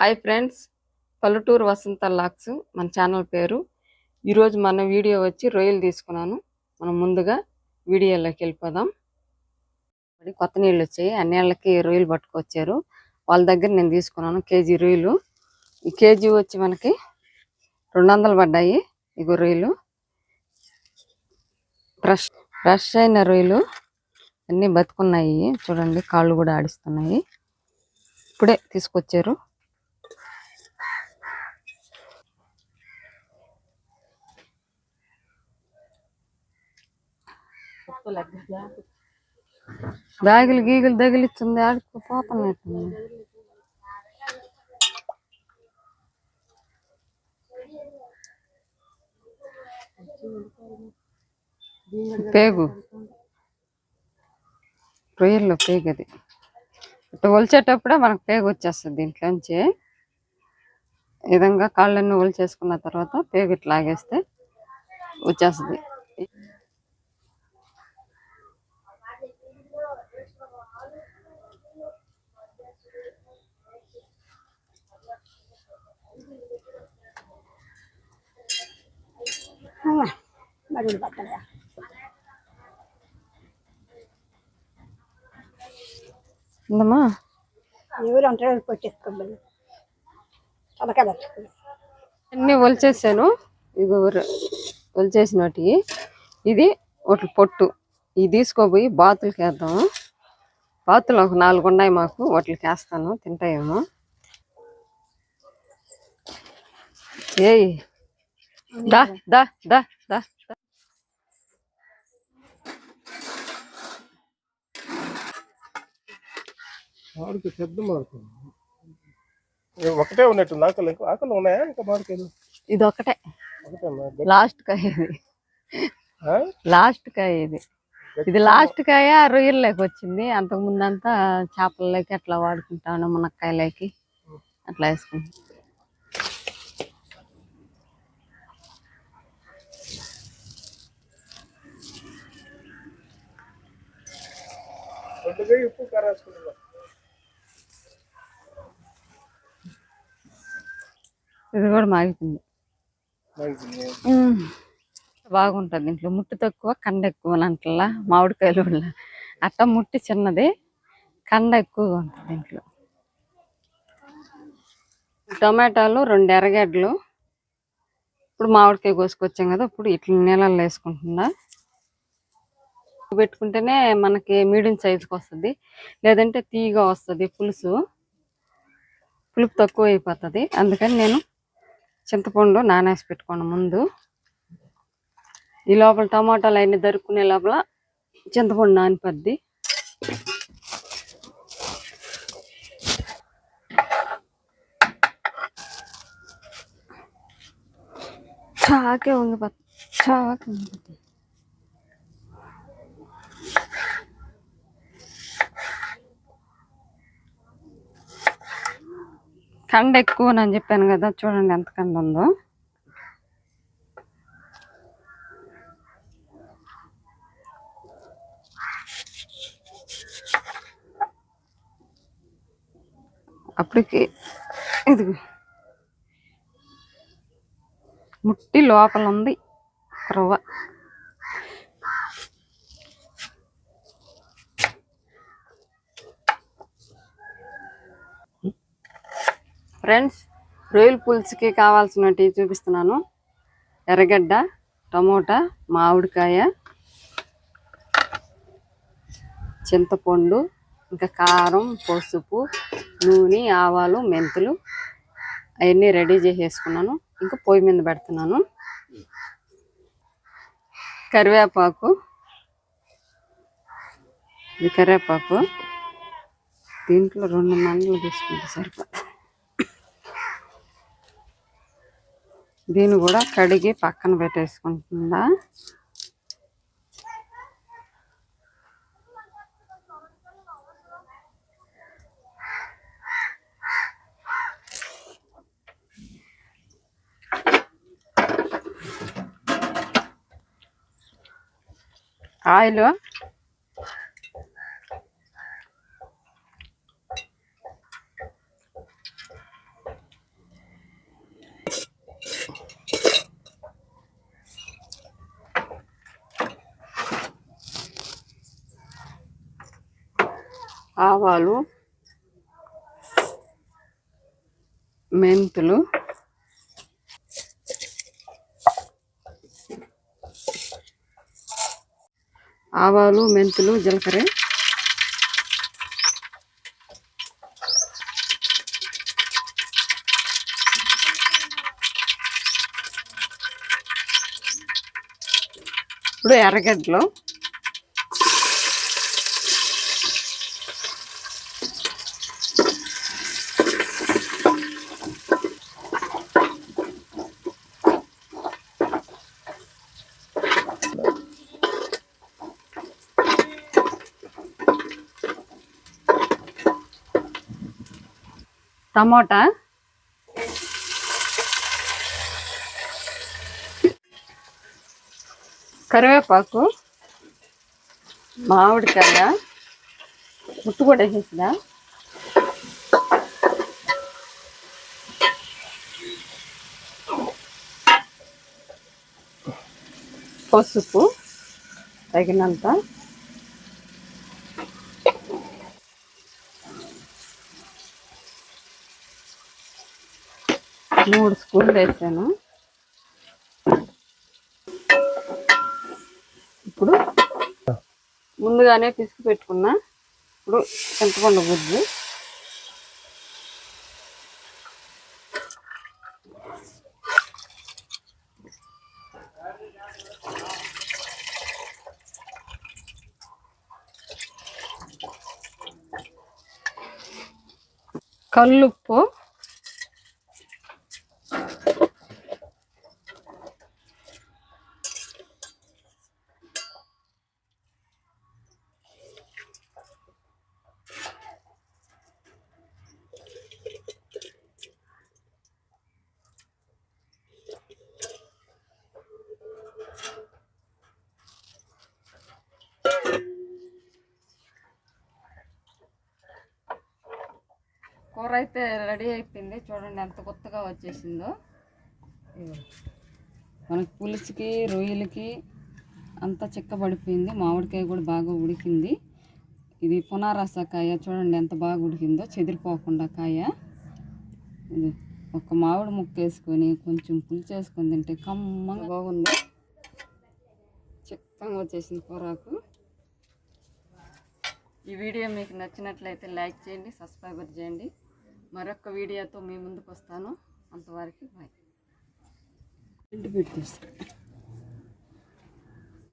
Hi friends పల్లెటూరు వసంత లాక్స్ మన channel పేరు. ఈరోజు మన వీడియో వచ్చి రొయ్యలు తీసుకున్నాను. మనం ముందుగా వీడియోలోకి వెళ్ళిపోదాం. కొత్త నీళ్ళు వచ్చాయి. ఆ నీళ్ళకి రొయ్యలు పట్టుకొచ్చారు. వాళ్ళ దగ్గర నేను తీసుకున్నాను కేజీ రొయ్యలు. ఈ కేజీ వచ్చి మనకి రెండు వందలు పడ్డాయి. ఇగో రొయ్యలు. ఫ్రెష్ ఫ్రెష్ అయిన రొయ్యలు అన్నీ బతుకున్నాయి. చూడండి కాళ్ళు కూడా ఆడిస్తున్నాయి. ఇప్పుడే తీసుకొచ్చారు. బ్యాగులు గీగులు తగిలిస్తుంది ఆడుకో పోతున్నట్టు పేగు. రొయ్యల్లో పేగు అది ఇట్లా ఒలిచేటప్పుడే మనకు పేగు వచ్చేస్తుంది దీంట్లోంచి. ఈ విధంగా కాళ్ళన్నీ ఒలిచేసుకున్న తర్వాత పేగు ఇట్లా లాగేస్తే వచ్చేస్తుంది. మరుగుడు పక్కన ఉందమ్మా ఎవరు అంటారు కొట్టేసుకోమని తలకాయ పట్టుకుని. అన్ని ఒలిచేసాను. ఇది ఒకటి పొట్టు. ఇది తీసుకోపోయి బాతులకి వేద్దాం బాతులు ఒక నాలుగు ఉన్నాయి మాకు. వాటికి వేస్తాను తింటాయేమో. ఏయ్. దా దా దా దా. దా. ఆడికి పెద్ద మార్కు. ఒకటే ఉన్నట్టుంది ఆకలి ఇంకా ఆకలి ఉన్నాయా? ఇంకా మార్కెలు ఇది ఒకటే లాస్ట్ కాయ ఇది. లాస్ట్ కాయ ఇది. ఇది లాస్ట్ కాయ రొయ్యల్లోకి వచ్చింది. అంతకు ముందంతా చేపలలోకి అట్లా వాడుకుంటాను మునక్కాయలకి అట్లా వేసుకుంటాం. కొద్దిగా ఉప్పు కారేసుకుంటున్నా ఇది కూడా మాగిపోయింది. బాగుంటుంది ఇంట్లో ముట్టు తక్కువ కండ ఎక్కువ అంటలా మామిడికాయలు అట్ట ముట్టి చిన్నది కండ ఎక్కువగా ఉంటుంది ఇంట్లో టమాటాలు రెండు ఎర్రగడ్డలు. ఇప్పుడు మామిడికాయ కోసుకొచ్చాం కదా ఇప్పుడు ఇట్లా నీళ్ళల్లో వేసుకుంటున్నా. పెట్టుకుంటేనే మనకి మీడియం సైజుకి వస్తుంది. లేదంటే తీగా వస్తుంది పులుసు. పులుపు తక్కువ అయిపోతుంది. అందుకని నేను చింతపండు నానేసి పెట్టుకోండి ముందు. ఈ లోపల టమాటాలు అన్ని దరుక్కునే లోపల చింతపండు నానిపద్ది. చాకే వంగిపోతుంది చాకే వంగిపోతుంది. కండ ఎక్కువ అని చెప్పాను కదా చూడండి ఎంత కండ ఉందో. అప్పటికి ఇది ముట్టి లోపల ఉంది రవ్వ. ఫ్రెండ్స్ రొయ్యల పులుసుకి కావాల్సినవి చూపిస్తున్నాను. ఎర్రగడ్డ టమోటా మామిడికాయ చింతపండు ఇంకా కారం పసుపు నూనె ఆవాలు మెంతులు అవన్నీ రెడీ చేసేసుకున్నాను. ఇంకా పొయ్యి మీద పెడుతున్నాను. కరివేపాకు ఇది కరివేపాకు దీంట్లో రెండు మండలు తీసుకుంటే సరిపోతుంది. దీన్ని కూడా కడిగి పక్కన పెట్టేసుకుంటుందా? ఆయిల్ ఆవాలు మెంతులు ఆవాలు మెంతులు జీలకర్ర ఇప్పుడు ఎర్రగడ్డలు. టమోటా. కరివేపాకు. మామిడికాయ. ముట్టు కూడా వేసేసిన. పసుపు తగినంత. మూడు స్పూన్లు వేసాను. ఇప్పుడు ముందుగానే పిసికి పెట్టుకున్నా ఇప్పుడు చింతపండు గుజ్జు. కల్లుప్పు కూర అయితే రెడీ అయిపోయింది. చూడండి ఎంత కొత్తగా వచ్చేసిందో. మనకి పులుసుకి రొయ్యలకి అంతా చిక్కబడిపోయింది మామిడికాయ కూడా బాగా ఉడికింది. ఇది పునారస కాయ. చూడండి ఎంత బాగా ఉడికిందో. చెదిరిపోకుండా కాయ. ఇది ఒక మామిడి ముక్క వేసుకొని కొంచెం పులుసు వేసుకొని తింటే కమ్మగా బాగుంది. చిక్కగా వచ్చేసింది కూరకు. ఈ వీడియో మీకు నచ్చినట్లయితే లైక్ చేయండి సబ్స్క్రైబర్ చేయండి. మరొక వీడియోతో మీ ముందుకు వస్తాను అంతవరకు బాయ్. ఇంటి పెట్టేస్తాను